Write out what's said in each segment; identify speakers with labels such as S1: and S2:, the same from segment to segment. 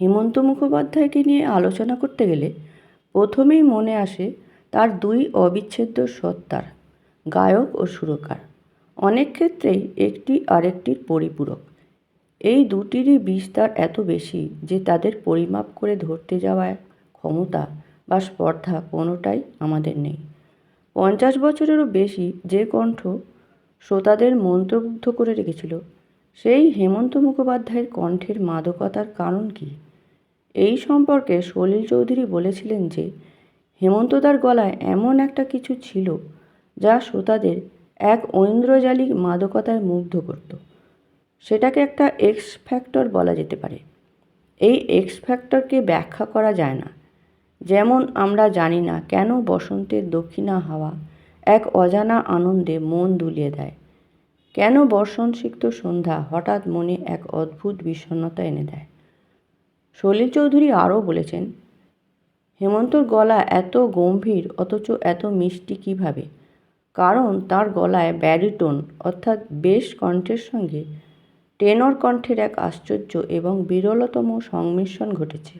S1: হেমন্ত মুখোপাধ্যায়কে নিয়ে আলোচনা করতে গেলে প্রথমেই মনে আসে তার দুই অবিচ্ছেদ্য সত্তার, গায়ক ও সুরকার। অনেক ক্ষেত্রেই একটি আরেকটির পরিপূরক। এই দুটিরই বিস্তার এত বেশি যে তাদের পরিমাপ করে ধরতে যাওয়ার ক্ষমতা বা স্পর্ধা কোনোটাই আমাদের নেই। পঞ্চাশ বছরেরও বেশি যে কণ্ঠ শ্রোতাদের মন্ত্রমুগ্ধ করে রেখেছিল, সেই হেমন্ত মুখোপাধ্যায়ের কণ্ঠের মাদকতার কারণ কী? এই সম্পর্কে সলিল চৌধুরী বলেছিলেন যে, হেমন্তদার গলায় এমন একটা কিছু ছিল যা শ্রোতাদের এক ঐন্দ্রজালিক মাদকতায় মুগ্ধ করত। সেটাকে একটা এক্স ফ্যাক্টর বলা যেতে পারে। এই এক্স ফ্যাক্টরকে ব্যাখ্যা করা যায় না। যেমন আমরা জানি না কেন বসন্তের দক্ষিণা হাওয়া এক অজানা আনন্দে মন দুলিয়ে দেয়। কেন বর্ষণসিক্ত সন্ধ্যা হঠাৎ মনে এক অদ্ভুত বিষণ্ণতা এনে দেয়? সলিল চৌধুরী আরও বলেছেন, হেমন্তর গলা এত গম্ভীর, অথচ এত মিষ্টি কীভাবে? কারণ তার গলায় ব্যারিটোন, অর্থাৎ বেশ কণ্ঠের সঙ্গে টেনর কণ্ঠের এক আশ্চর্য এবং বিরলতম সংমিশ্রণ ঘটেছে।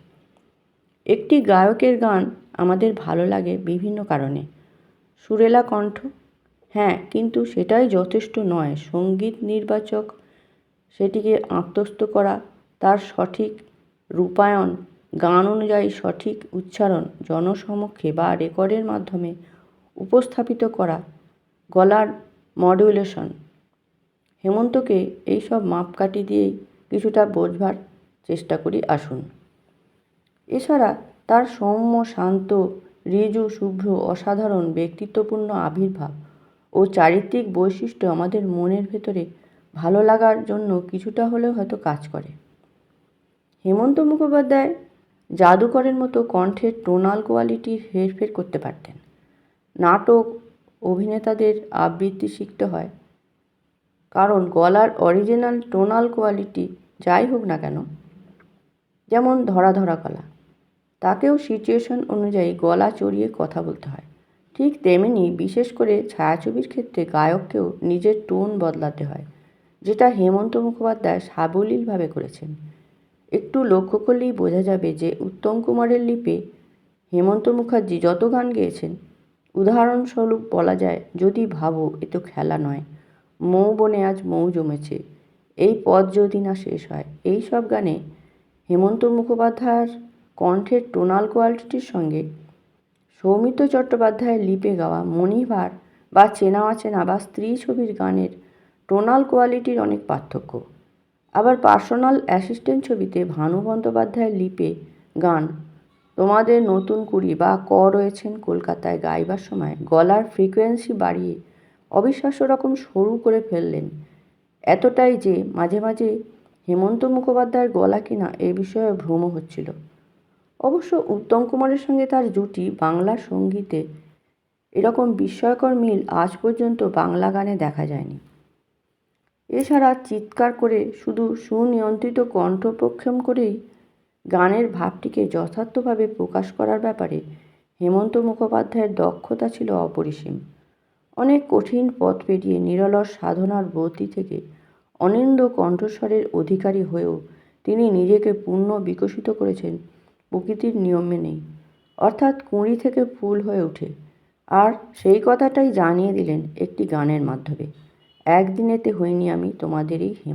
S1: একটি গায়কের গান আমাদের ভালো লাগে বিভিন্ন কারণে। সুরেলা কণ্ঠ? হ্যাঁ কিন্তু সেটাই যথেষ্ট নয়। সংগীত নির্বাচক সেটিকে আত্মস্থ করা তার সঠিক রূপায়ণ, গান অনুযায়ী সঠিক উচ্চারণ জনসমক্ষে বা রেকর্ডের মাধ্যমে উপস্থাপিত করা গলার মডুলেশন। হেমন্তকে এইসব মাপকাঠি দিয়েই কিছুটা বোঝবার চেষ্টা করি, আসুন। এছাড়া তার সৌম্য, শান্ত ঋজু শুভ্র, অসাধারণ ব্যক্তিত্বপূর্ণ আবির্ভাব ও চারিত্রিক বৈশিষ্ট্য আমাদের মনের ভেতরে ভালো লাগার জন্য কিছুটা হলেও হয়তো কাজ করে। হেমন্ত মুখোপাধ্যায় জাদুকরের মতো কণ্ঠের টোনাল কোয়ালিটির হেরফের করতে পারতেন। নাটক, অভিনেতাদের আবৃত্তি শিখতে হয়। কারণ গলার অরিজিনাল টোনাল কোয়ালিটি যাই হোক না কেন, যেমন ধরা ধরা গলা তাকেও সিচুয়েশন অনুযায়ী গলা চড়িয়ে কথা বলতে হয়। ঠিক তেমনি বিশেষ করে ছায়াছবির ক্ষেত্রে গায়ককেও নিজের টোন বদলাতে হয়, যেটা হেমন্ত মুখোপাধ্যায় সাবলীলভাবে করেছেন। একটু লক্ষ্য করলেই বোঝা যাবে যে উত্তম কুমারের লিপে হেমন্ত মুখার্জি যত গান গেয়েছেন, উদাহরণস্বরূপ বলা যায়, যদি ভাবো, এ তো খেলা নয়। মৌ বনে আজ মৌ জমেছে। এই পথ যদি না শেষ হয়। এই সব গানে হেমন্ত মুখোপাধ্যায়ের কণ্ঠের টোনাল কোয়ালিটির সঙ্গে সৌমিত্র চট্টোপাধ্যায়ের লিপে গাওয়া মণিভার বা চেনা অচেনা বা স্ত্রী ছবির গানের টোনাল কোয়ালিটির অনেক পার্থক্য। আবার পার্সোনাল অ্যাসিস্ট্যান্ট ছবিতে ভানু বন্দ্যোপাধ্যায়ের লিপে গান, তোমাদের নতুন কুড়ি বা ক রয়েছেন কলকাতায় গাইবার সময়, গলার ফ্রিকোয়েন্সি বাড়িয়ে অবিশ্বাস্য রকম সরু করে ফেললেন। এতটাই যে মাঝে মাঝে হেমন্ত মুখোপাধ্যায়ের গলা কিনা এ বিষয়ে ভ্রম হচ্ছিল। অবশ্য উত্তম কুমারের সঙ্গে তার জুটি বাংলা সঙ্গীতে এরকম বিস্ময়কর মিল আজ পর্যন্ত বাংলা গানে দেখা যায়নি। এছাড়া চিৎকার করে শুধু সুনিয়ন্ত্রিত কণ্ঠপক্ষম করেই গানের ভাবটিকে যথার্থভাবে প্রকাশ করার ব্যাপারে হেমন্ত মুখোপাধ্যায়ের দক্ষতা ছিল অপরিসীম। অনেক কঠিন পথ পেরিয়ে নিরলস সাধনার ব্রতী থেকে অনিন্দ কণ্ঠস্বরের অধিকারী হয়েও তিনি নিজেকে পূর্ণ বিকশিত করেছেন প্রকৃতির নিয়ম মেনেই অর্থাৎ কুঁড়ি থেকে ফুল হয়ে ওঠে। আর সেই কথাটাই জানিয়ে দিলেন একটি গানের মাধ্যমে। একদিনেতে হইনি আমি তোমাদেরই হেম